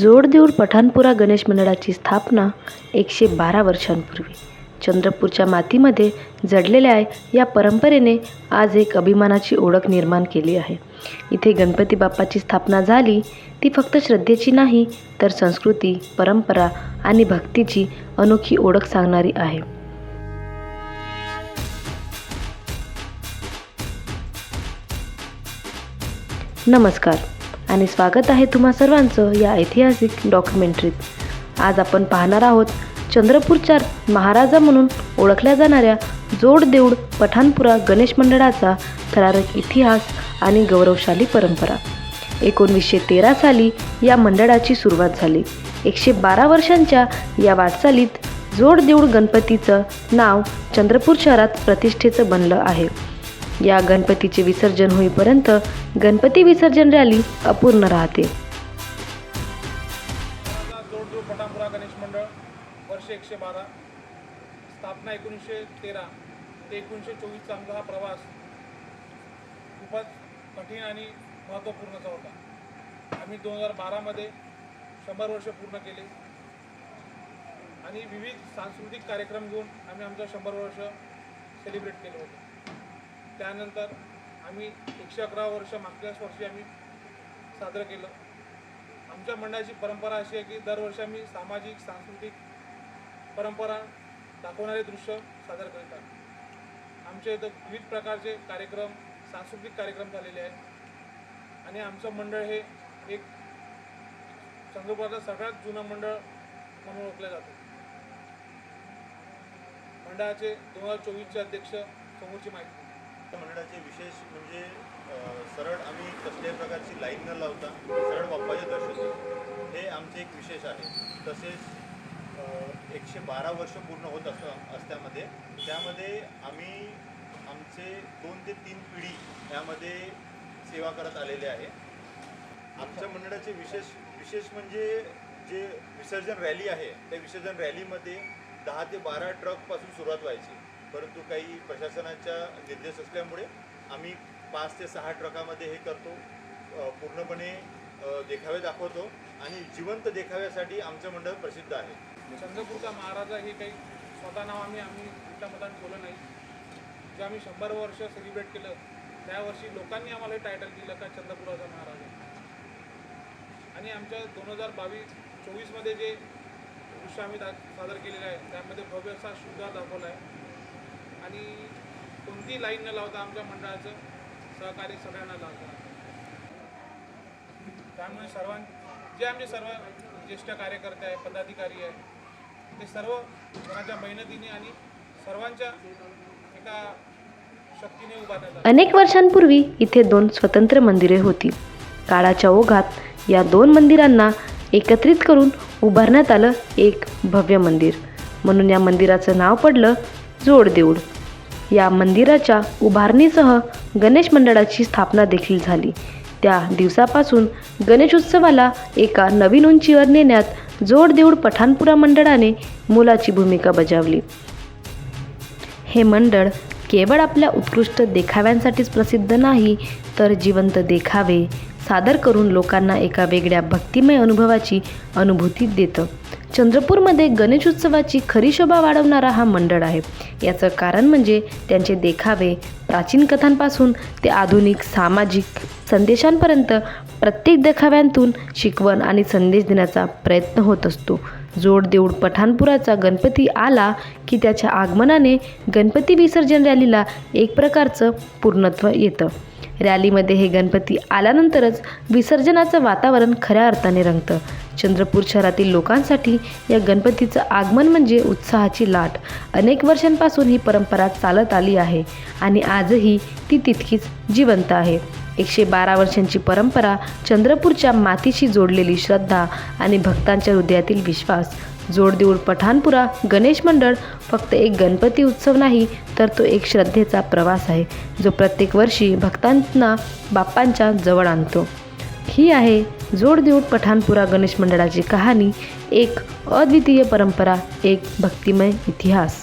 जोडदेऊळ पठाणपुरा गणेश मंडळाची स्थापना एकशे बारा वर्षांपूर्वी. चंद्रपूरच्या मातीमध्ये जडलेल्या या परंपरेने आज एक अभिमानाची ओळख निर्माण केली आहे. इथे गणपती बाप्पाची स्थापना झाली ती फक्त श्रद्धेची नाही तर संस्कृती परंपरा आणि भक्तीची अनोखी ओळख सांगणारी आहे. नमस्कार. आणि स्वागत आहे तुम्हा सर्वांचं या ऐतिहासिक डॉक्युमेंटरीत आज आपण पाहणार आहोत चंद्रपूरच्या महाराजा म्हणून ओळखल्या जाणाऱ्या जोडदेऊळ पठाणपुरा गणेश मंडळाचा थरारक इतिहास आणि गौरवशाली परंपरा. एकोणवीसशे तेरा साली या मंडळाची सुरुवात झाली. एकशे बारा वर्षांच्या या वाटचालीत जोडदेऊळ गणपतीचं नाव चंद्रपूर शहरात प्रतिष्ठेचं बनलं आहे. या गणपतीचे विसर्जन होईपर्यंत गणपती विसर्जन रॅली अपूर्ण राहते. महाराजा गणेश मंडळ वर्ष एकशे बारा. स्थापना एकोणीसशे तेरा. ते एकोणीसशे चोवीसचा आमचा हा प्रवास खूपच कठीण आणि महत्त्वपूर्णचा होता. आम्ही दोन हजार बारामध्ये शंभर वर्ष पूर्ण केले. आणि विविध सांस्कृतिक कार्यक्रम घेऊन आम्ही आमचं शंभर वर्ष सेलिब्रेट केलं होतं. त्यानंतर आम्ही एकशे अकरा वर्ष मागच्याच वर्षी आम्ही साजरं केलं. आमच्या मंडळाची परंपरा अशी आहे की दरवर्षी आम्ही सामाजिक सांस्कृतिक परंपरा दाखवणारे दृश्य सादर करीत आहोत. आमच्या इथं विविध प्रकारचे कार्यक्रम सांस्कृतिक कार्यक्रम झालेले आहेत. आणि आमचं मंडळ हे एक चंद्रपुरातलं सगळ्यात जुनं मंडळ म्हणून ओळखलं जातं. मंडळाचे दोन हजार चोवीसचे अध्यक्ष समोरची माहिती. त्या मंडळाचे विशेष म्हणजे सरळ आम्ही कसल्याही प्रकारची लाईन न लावता सरळ बाप्पाचे दर्शन देतो हे आमचे एक विशेष आहे. तसेच एकशे बारा वर्ष पूर्ण होत असं असल्यामध्ये त्यामध्ये आम्ही आमचे दोन ते तीन पिढी यामध्ये सेवा करत आलेले आहे. आमच्या मंडळाचे विशेष विशेष म्हणजे जे विसर्जन रॅली आहे त्या विसर्जन रॅलीमध्ये दहा ते बारा ट्रकपासून सुरुवात व्हायची. परंतु काही प्रशासनाच्या निर्देश असल्यामुळे आम्ही पाच ते सहा ट्रकामध्ये हे करतो. पूर्णपणे देखावे दाखवतो आणि जिवंत देखाव्यासाठी आमचं मंडळ प्रसिद्ध आहे. चंद्रपूरचा महाराजा हे काही स्वतः नाव आम्ही आम्ही उलटा मतान ठेवलं नाही. जे आम्ही शंभर वर्ष सेलिब्रेट केलं त्या वर्षी लोकांनी आम्हाला हे टायटल दिलं का चंद्रपुराचा महाराजा. आणि आमच्या दोन हजार बावीस चोवीसमध्ये जे दृश्य आम्ही दा सादर केलेलं आहे त्यामध्ये भव्य असा शृंगार दाखवला आहे. आणि कोणती लाईन न लावता आमच्या मंडळाचं सहकार्य सगळ्यांना लावतं. त्यामुळे सर्वां जे आमचे सर्व ज्येष्ठ कार्यकर्ते आहे पदाधिकारी आहे ते सर्व कोणाच्या मेहनतीने आणि सर्वांच्या एका शक्तीने उभारण्यात अनेक वर्षांपूर्वी इथे दोन स्वतंत्र मंदिरे होती. काळाच्या ओघात या दोन मंदिरांना एकत्रित करून उभारण्यात आलं एक भव्य मंदिर. म्हणून या मंदिराचं नाव पडलं जोडदेऊळ. या मंदिराच्या उभारणीसह गणेश मंडळाची स्थापना देखील झाली. त्या दिवसापासून गणेशोत्सवाला एका नवीन उंचीवर नेण्यात जोडदेऊळ पठाणपुरा मंडळाने मोलाची भूमिका बजावली. हे मंडळ केवळ आपल्या उत्कृष्ट देखाव्यांसाठीच प्रसिद्ध नाही तर जिवंत देखावे सादर करून लोकांना एका वेगळ्या भक्तिमय अनुभवाची अनुभूती देतं. चंद्रपूरमध्ये गणेशोत्सवाची खरी शोभा वाढवणारा हा मंडळ आहे. याचं कारण म्हणजे त्यांचे देखावे प्राचीन कथांपासून ते आधुनिक सामाजिक संदेशांपर्यंत प्रत्येक देखाव्यांतून शिकवण आणि संदेश देण्याचा प्रयत्न होत असतो. जोडदेऊळ पठाणपुराचा गणपती आला की त्याच्या आगमनाने गणपती विसर्जन रॅलीला एक प्रकारचं पूर्णत्व येतं. रॅलीमध्ये हे गणपती आल्यानंतरच विसर्जनाचं वातावरण खऱ्या अर्थाने रंगतं. चंद्रपूर शहरातील लोकांसाठी या गणपतीचं आगमन म्हणजे उत्साहाची लाट. अनेक वर्षांपासून ही परंपरा चालत आली आहे आणि आजही ती तितकीच जिवंत आहे. एकशे बारा वर्षांची परंपरा चंद्रपूरच्या मातीशी जोडलेली श्रद्धा आणि भक्तांच्या हृदयातील विश्वास. जोडदेऊळ पठाणपुरा गणेश मंडळ फक्त एक गणपती उत्सव नाही तर तो एक श्रद्धेचा प्रवास आहे जो प्रत्येक वर्षी भक्तांना बाप्पांच्या जवळ आणतो. ही आहे जोडदेऊळ पठाणपुरा गणेश मंडळाची कहाणी एक अद्वितीय परंपरा एक भक्तिमय इतिहास.